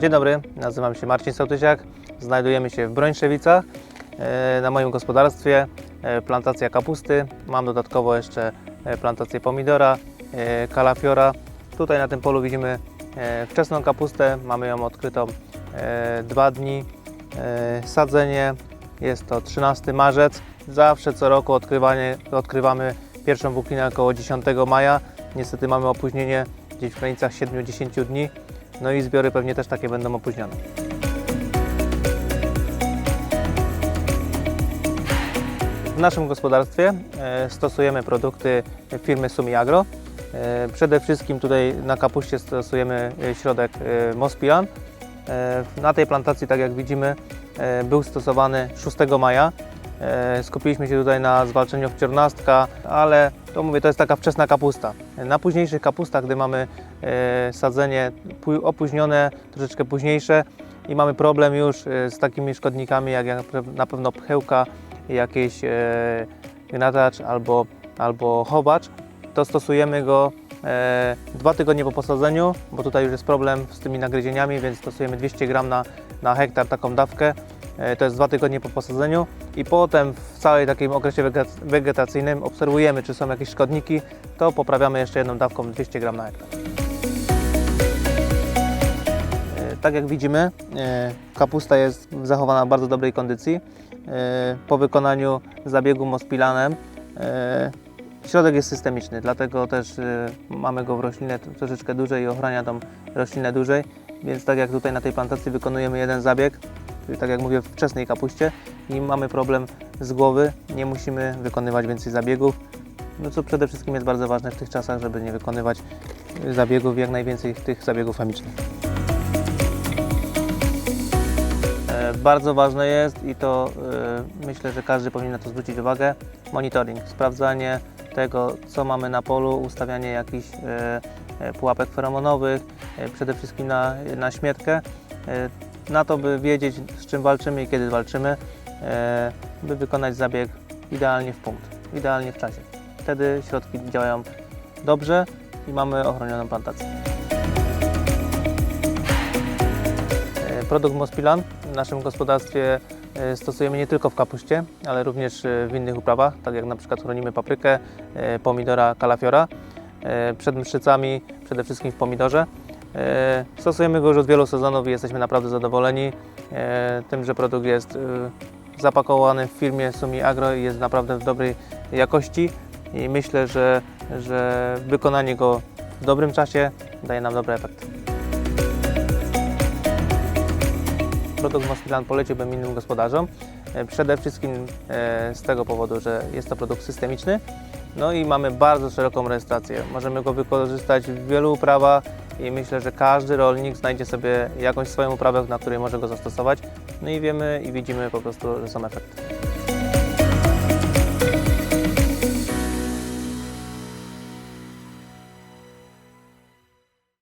Dzień dobry, nazywam się Marcin Sołtysiak. Znajdujemy się w Brońszewicach e, na moim gospodarstwie. e, Plantacja kapusty. Mam dodatkowo jeszcze e, plantację pomidora, kalafiora. Tutaj na tym polu widzimy wczesną kapustę. Mamy ją odkrytą dwa dni. Sadzenie jest to 13 marzec. Zawsze co roku odkrywamy pierwszą włókninę około 10 maja. Niestety mamy opóźnienie gdzieś w granicach 7-10 dni. No i zbiory pewnie też takie będą opóźnione. W naszym gospodarstwie e, stosujemy produkty firmy Sumi Agro. E, Przede wszystkim tutaj na kapuście stosujemy e, środek Mospilan. Na tej plantacji, tak jak widzimy, był stosowany 6 maja. E, Skupiliśmy się tutaj na zwalczeniu wciornastka, ale to mówię, to jest taka wczesna kapusta. Na późniejszych kapustach, gdy mamy e, sadzenie pó- opóźnione, troszeczkę późniejsze i mamy problem już e, z takimi szkodnikami jak na pewno pchełka, jakieś e, gnatacz albo, albo chowacz, to stosujemy go dwa tygodnie po posadzeniu, bo tutaj już jest problem z tymi nagryzieniami, więc stosujemy 200 gram na, na hektar taką dawkę. E, To jest dwa tygodnie po posadzeniu i potem w całej takim okresie wegeta- wegetacyjnym obserwujemy, czy są jakieś szkodniki, to poprawiamy jeszcze jedną dawką 200 gram na hektar. E, Tak jak widzimy, e, kapusta jest zachowana w bardzo dobrej kondycji. Po wykonaniu zabiegu mospilanem środek jest systemiczny, dlatego też mamy go w roślinę t- troszeczkę dłużej i ochrania tą roślinę dłużej. Więc tak jak tutaj na tej plantacji wykonujemy jeden zabieg, tak jak mówię w wczesnej kapuście i mamy problem z głowy, nie musimy wykonywać więcej zabiegów. No co przede wszystkim jest bardzo ważne w tych czasach, żeby nie wykonywać e, zabiegów, jak najwięcej tych zabiegów chemicznych. E, Bardzo ważne jest i to e, myślę, że każdy powinien na to zwrócić uwagę. Monitoring, sprawdzanie tego, co mamy na polu, ustawianie jakichś e, pułapek feromonowych, przede wszystkim na, na śmiertkę, e, na to, by wiedzieć, z czym walczymy i kiedy walczymy, e, by wykonać zabieg idealnie w punkt, idealnie w czasie. Wtedy środki działają dobrze i mamy ochronioną plantację. E, Produkt Mospilan w naszym gospodarstwie e, stosujemy nie tylko w kapuście, ale również w innych uprawach, tak jak na przykład chronimy paprykę, pomidora, kalafiora. Przed mszczycami, przede wszystkim w pomidorze. E, Stosujemy go już od wielu sezonów i jesteśmy naprawdę zadowoleni e, tym, że produkt jest e, zapakowany w firmie Sumi Agro i jest naprawdę w dobrej jakości i myślę, że, że wykonanie go w dobrym czasie daje nam dobry efekt. produkt Mospilan poleciłbym innym gospodarzom. Przede wszystkim z tego powodu, że jest to produkt systemiczny. No i mamy bardzo szeroką rejestrację. Możemy go wykorzystać w wielu uprawach i myślę, że każdy rolnik znajdzie sobie jakąś swoją uprawę, na której może go zastosować. No i wiemy i widzimy po prostu, że są efekty.